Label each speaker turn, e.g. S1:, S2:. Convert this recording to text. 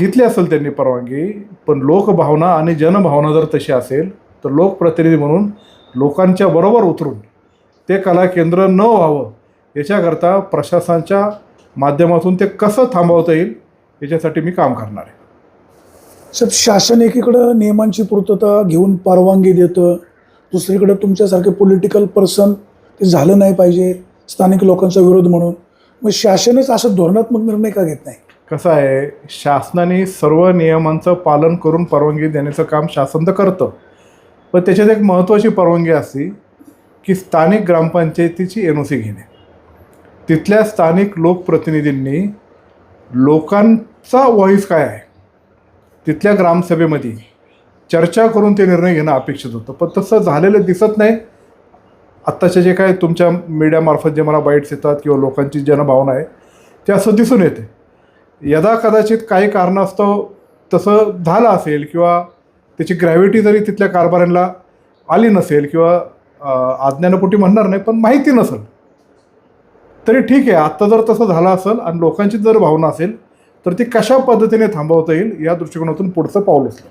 S1: घेतली असेल त्यांनी परवानगी पण लोकभावना आणि जनभावना जर तशी असेल तर लोकप्रतिनिधी म्हणून लोकांच्या बरोबर उतरून ते कला केंद्र न व्हावं याच्याकरता प्रशासनाच्या माध्यमातून ते कसं थांबवता येईल याच्यासाठी मी काम करणार आहे.
S2: सर शासन एकीकडं नियमांची पूर्तता घेऊन परवानगी देतं दुसरीकडं तुमच्यासारखे पॉलिटिकल पर्सन ते झालं नाही पाहिजे स्थानिक लोकांचा विरोध म्हणून. मग शासनच असं धोरणात्मक निर्णय का घेत नाही?
S1: कसं आहे शासनाने सर्व नियमांचं पालन करून परवानगी देण्याचं काम शासन तर करतं. पण त्याच्यात एक महत्त्वाची परवानगी असती की स्थानिक ग्रामपंचायतीची एन ओ सी घेणे. तिथल्या स्थानिक लोकप्रतिनिधींनी लोकांचा व्हॉईस काय आहे तिथल्या ग्रामसभेमध्ये चर्चा करून ते निर्णय घेणं अपेक्षित होतं. पण तसं झालेलं दिसत नाही. आत्ताचे जे काय तुमच्या मीडियामार्फत जे मला बाईट्स येतात किंवा लोकांची जनभावना आहे ते असं दिसून येते. यदा कदाचित काही कारणास्तव तसं झालं असेल किंवा त्याची ग्रॅव्हिटी जरी तिथल्या कारभाऱ्यांना आली नसेल किंवा आज्ञानपोटी म्हणणार नाही पण माहिती नसेल तरी ठीक आहे. आत्ता जर तसं झालं असेल आणि लोकांची जर भावना असेल तर ती कशा पद्धतीने थांबवता येईल या दृष्टिकोनातून पुढचं पाऊल असेल